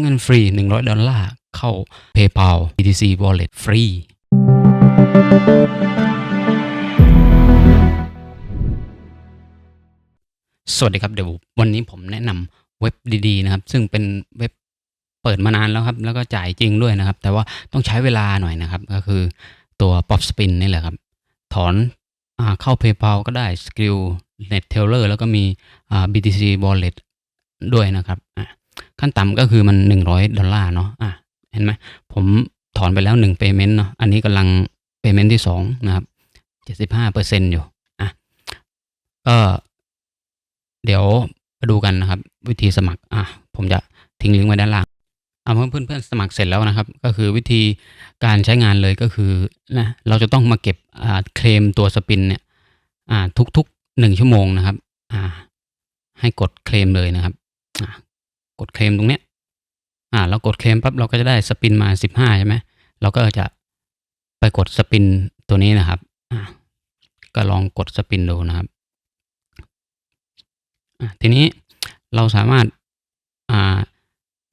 เงินฟรี 100 ดอลลาร์ เข้า PayPal BTC Wallet ฟรี สวัสดีครับเดี๋ยววันนี้ผมแนะนำเว็บดีๆนะครับ ซึ่งเป็นเว็บเปิดมานานแล้วครับ แล้วก็จ่ายจริงด้วยนะครับ แต่ว่าต้องใช้เวลาหน่อยนะครับ ก็คือตัว Pop Spin นี่แหละครับ ถอนอเข้า PayPal ก็ได้ Skill Net Teller แล้วก็มี BTC Wallet ด้วยนะครับอะ ขั้นต่ำก็คือมัน 100 ดอลลาร์เนาะอะเห็นไหมผมถอนไปแล้ว1 payment เนาะอันนี้กำลัง payment ที่ 2 นะครับ 75%อยู่อะก็เดี๋ยวมาดูกันนะครับ วิธีสมัครอะผมจะทิ้งลิงก์ไว้ด้านล่างเอาเพื่อนเพื่อนสมัครเสร็จแล้วนะครับ ก็คือวิธีการใช้งานเลยก็คือนะเราจะต้องมาเก็บอ่าเคลมตัวสปินเนี่ยอ่าทุกๆหนึ่งชั่วโมงนะครับอ่าให้กดเคลมเลยนะครับ กดเคลมตรงเนี้ยอ่าเรากดเคลมปั๊บเราก็จะได้สปินมาสิบห้าใช่ไหมเราก็จะไปกดสปินตัวนี้นะครับอ่าก็ลองกดสปินดูนะครับอะทีนี้เราสามารถอ่า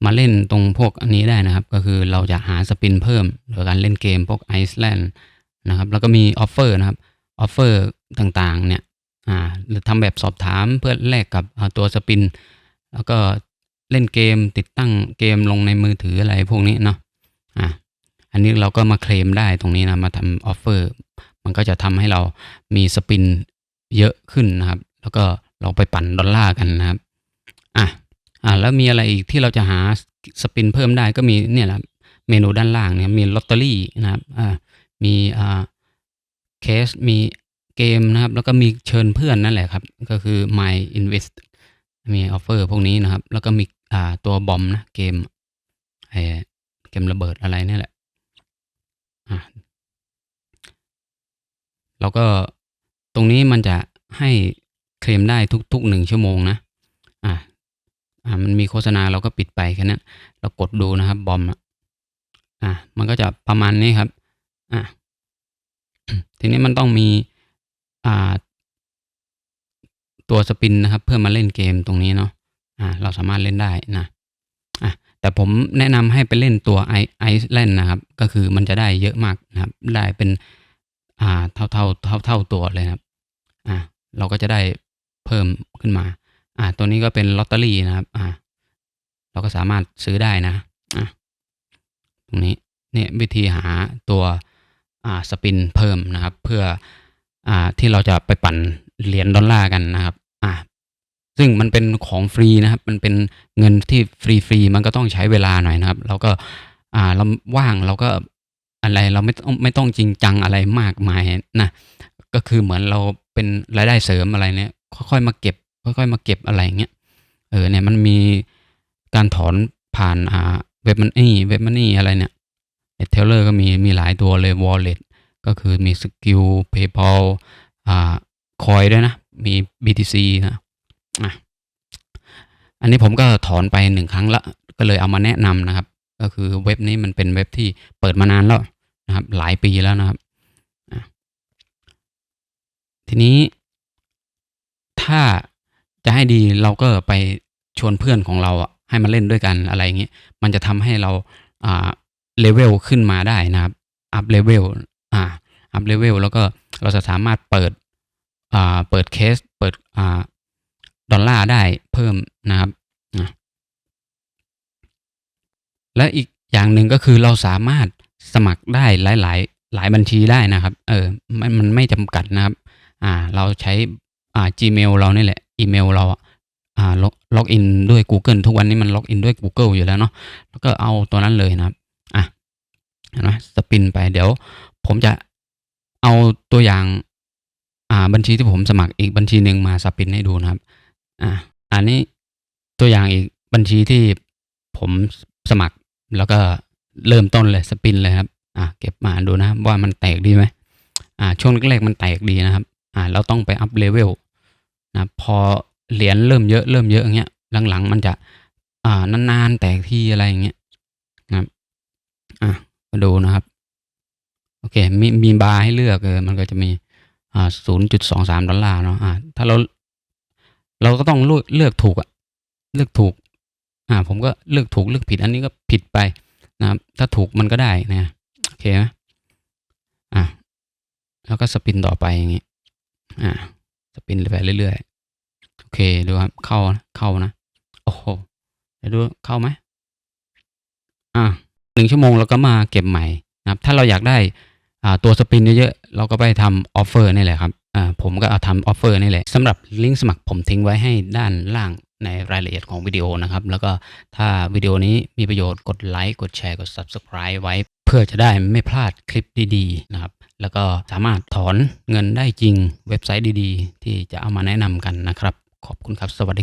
มาเล่นตรงพวกอันนี้ได้นะครับ ก็คือเราจะหาสปินเพิ่มโดยการเล่นเกมพวกไอซ์แลนด์นะครับ แล้วก็มีออฟเฟอร์นะครับออฟเฟอร์ต่างๆเนี่ยอ่าหรือทำแบบสอบถามเพื่อแลกกับตัวสปิน แล้วก็ เล่นเกมติดตั้งเกมลงในมือถืออะไรพวกนี้เนาะอะอันนี้เราก็มาเคลมได้ตรงนี้นะมาทำออฟเฟอร์มันก็จะทำให้เรามีสปินเยอะขึ้นนะครับ แล้วก็เราไปปั่นดอลลาร์กันนะครับอะอ่าแล้วมีอะไรอีกที่เราจะหาสปินเพิ่มได้ก็มีเนี่ยแหละเมนูด้านล่างเนี่ยมีลอตเตอรี่นะครับอ่ามีอ่าเคสมีเกมนะครับ แล้วก็มีเชิญเพื่อนนั่นแหละครับ ก็คือ my invest มีออฟเฟอร์พวกนี้นะครับ แล้วก็มีอ่าตัวบอมนะเกมไอเกมระเบิดอะไรนี่แหละอ่าแล้วก็ตรงนี้มันจะให้เคลมได้ทุกๆหนึ่งชั่วโมงนะอ่าอ่ามันมีโฆษณาเราก็ปิดไปแค่นั้นเรากดดูนะครับบอมอะอ่ามันก็จะประมาณนี้ครับอ่าทีนี้มันต้องมีอ่า ตัวสปินนะครับ เพื่อมาเล่นเกมตรงนี้เนาะอ่าเราสามารถเล่นได้นะอะแต่ผมแนะนำให้ไปเล่นตัวไอไอซ์แลนด์นะครับ ก็คือมันจะได้เยอะมากนะครับ ได้เป็นอ่าเท่าเท่าเท่าเท่าตัวเลยครับอ่าเราก็จะได้เพิ่มขึ้นมา อ่าตัวนี้ก็เป็นลอตเตอรี่นะครับ อ่าเราก็สามารถซื้อได้นะอะตรงนี้เนี่ยวิธีหาตัวอ่าสปินเพิ่มนะครับ เพื่ออ่าที่เราจะไปปั่น เหรียญดอลลาร์กันนะครับอ่าซึ่งมันเป็นของฟรีนะครับ มันเป็นเงินที่ฟรีๆมันก็ต้องใช้เวลาหน่อยนะครับ เราก็อ่าเราว่างเราก็อะไรเราไม่ต้องไม่ต้องจริงจังอะไรมากมายนะก็คือเหมือนเราเป็นรายได้เสริมอะไรเนี่ย ค่อยๆมาเก็บ ค่อย ๆ มาเก็บอะไรอย่างเงี้ยเออเนี่ยมันมีการถอนผ่านอ่าเว็บมันนี่เว็บมันนี่อะไรเนี่ยเทเลอร์ก็มีมีหลายตัวเลย wallet ก็คือมีสกิล PayPal อ่า คอยด้วยนะ มี BTC นะอะอันนี้ผมก็ถอนไปหนึ่งครั้งละ ก็เลยเอามาแนะนำนะครับ ก็คือเว็บนี้มันเป็นเว็บที่เปิดมานานแล้วนะครับ หลายปีแล้วนะครับ ทีนี้ถ้าจะให้ดีเราก็ไปชวนเพื่อนของเราอะให้มาเล่นด้วยกันอะไรอย่างเงี้ยมันจะทำให้เราอ่าเลเวลขึ้นมาได้นะครับ อัพเลเวลอ่าอัพเลเวลแล้วก็เราจะสามารถเปิด เปิดเคสเปิดอดอลลาร์ได้เพิ่มนะครับ และอีกอย่างหนึ่งก็คือเราสามารถสมัครได้หลายหลายหลายบัญชีได้นะครับ เออ มันมันไม่จำกัดนะครับ อ่า เราใช้อ่า Gmail เรานี่แหละ อีเมลเราอ่าล็อกล็อกอินด้วย Google ทุกวันนี้มันล็อกอินด้วย Google อยู่แล้วเนาะ แล้วก็เอาตัวนั้นเลยนะครับ อะเห็นไหมสปินไป เดี๋ยวผมจะเอาตัวอย่าง อ่าบัญชีที่ผมสมัครอีกบัญชีหนึ่งมาสปินให้ดูนะครับ อ่าอันนี้ตัวอย่างอีกบัญชีที่ผมสมัครแล้วก็เริ่มต้นเลยสปินเลยครับ อ่าเก็บมาดูนะครับว่ามันแตกดีไหมอ่าช่วงแรกๆมันแตกดีนะครับ อ่าเราต้องไปอัพเลเวลนะพอเหรียญเริ่มเยอะเริ่มเยอะอย่างเงี้ยหลังๆ มันจะอ่านานๆแตกที่อะไรอย่างเงี้ยนะครับอะมาดูนะครับ โอเค มีมีบาร์ให้เลือกเออมันก็จะมี ศูนย์จุดสองสามดอลลาร์เนาะอ่าถ้าเรา เราก็ต้องเลือกเลือกถูกอะเลือกถูก อ่า ผมก็เลือกถูกเลือกผิด อันนี้ก็ผิดไปนะครับ ถ้าถูกมันก็ได้นะโอเคไหมอะแล้วก็สปินต่อไปอย่างงี้อ่าสปินไปเรื่อยๆโอเคดูครับเข้านะเข้านะโอ้โหเดี๋ยวดูเข้าไหมอ่าหนึ่งชั่วโมงเราก็มาเก็บใหม่นะครับ ถ้าเราอยากได้ ตัวสปินเยอะๆเราก็ไปทำออฟเฟอร์นี่แหละครับอ่าผมก็เอาทำออฟเฟอร์นี่แหละสำหรับลิงก์สมัครผมทิ้งไว้ให้ด้านล่างในรายละเอียดของวิดีโอนะครับ แล้วก็ถ้าวิดีโอนี้มีประโยชน์กดไลค์กดแชร์กด Subscribe ไว้ เพื่อจะได้ไม่พลาดคลิปดีๆนะครับ แล้วก็สามารถถอนเงินได้จริงเว็บไซต์ดีๆ ที่จะเอามาแนะนำกันนะครับ ขอบคุณครับ สวัสดีครับ